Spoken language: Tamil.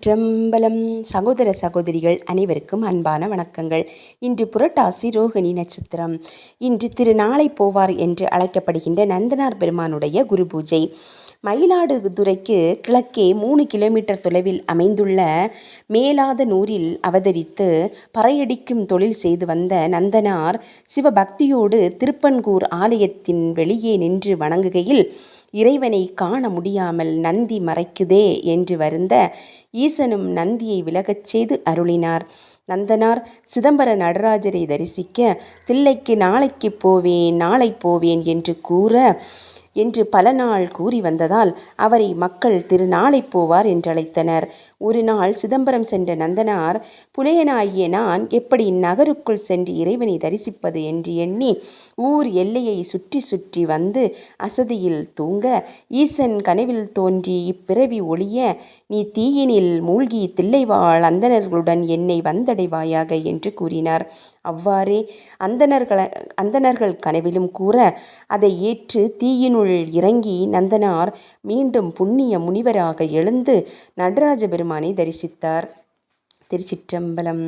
சிற்றம்பலம். சகோதர சகோதரிகள் அனைவருக்கும் அன்பான வணக்கங்கள். இன்று புரட்டாசி ரோகிணி நட்சத்திரம். இன்று திருநாளை போவார் என்று அழைக்கப்படுகின்ற நந்தனார் பெருமானுடைய குரு பூஜை. மயிலாடுதுறைக்கு கிழக்கே மூணு கிலோமீட்டர் தொலைவில் அமைந்துள்ள மேலாத நூரில் அவதரித்து பறையடிக்கும் தொழில் செய்து வந்த நந்தனார் சிவபக்தியோடு திருப்பன்கூர் ஆலயத்தின் வெளியே நின்று வணங்குகையில் இறைவனை காண முடியாமல் நந்தி மறைக்குதே என்று வருந்த ஈசனும் நந்தியை விலகச் செய்து அருளினார். நந்தனார் சிதம்பர நடராஜரை தரிசிக்க தில்லைக்கு நாளைக்கு போவேன் நாளை போவேன் என்று கூற என்று பல நாள் கூறி வந்ததால் அவரை மக்கள் திருநாளை போவார் என்றழைத்தனர். ஒரு நாள் சிதம்பரம் சென்ற நந்தனார் புலையனாகிய நான் எப்படி நகருக்குள் சென்று இறைவனை தரிசிப்பது? என்று எண்ணி ஊர் எல்லையை சுற்றி சுற்றி வந்து அசதியில் தூங்க ஈசன் கனவில் தோன்றி இப்பிறவி ஒளிய நீ தீயினில் மூழ்கி தில்லைவாழ் அந்தணர்களுடன் என்னை வந்தடைவாயாக? என்று கூறினார். அவ்வாறே அந்தணர்கள அந்தணர்கள் கனவிலும் கூற அதை ஏற்று தீயினுள் இறங்கி நந்தனார் மீண்டும் புண்ணிய முனிவராக எழுந்து நடராஜ பெருமானை தரிசித்தார். திருச்சிற்றம்பலம்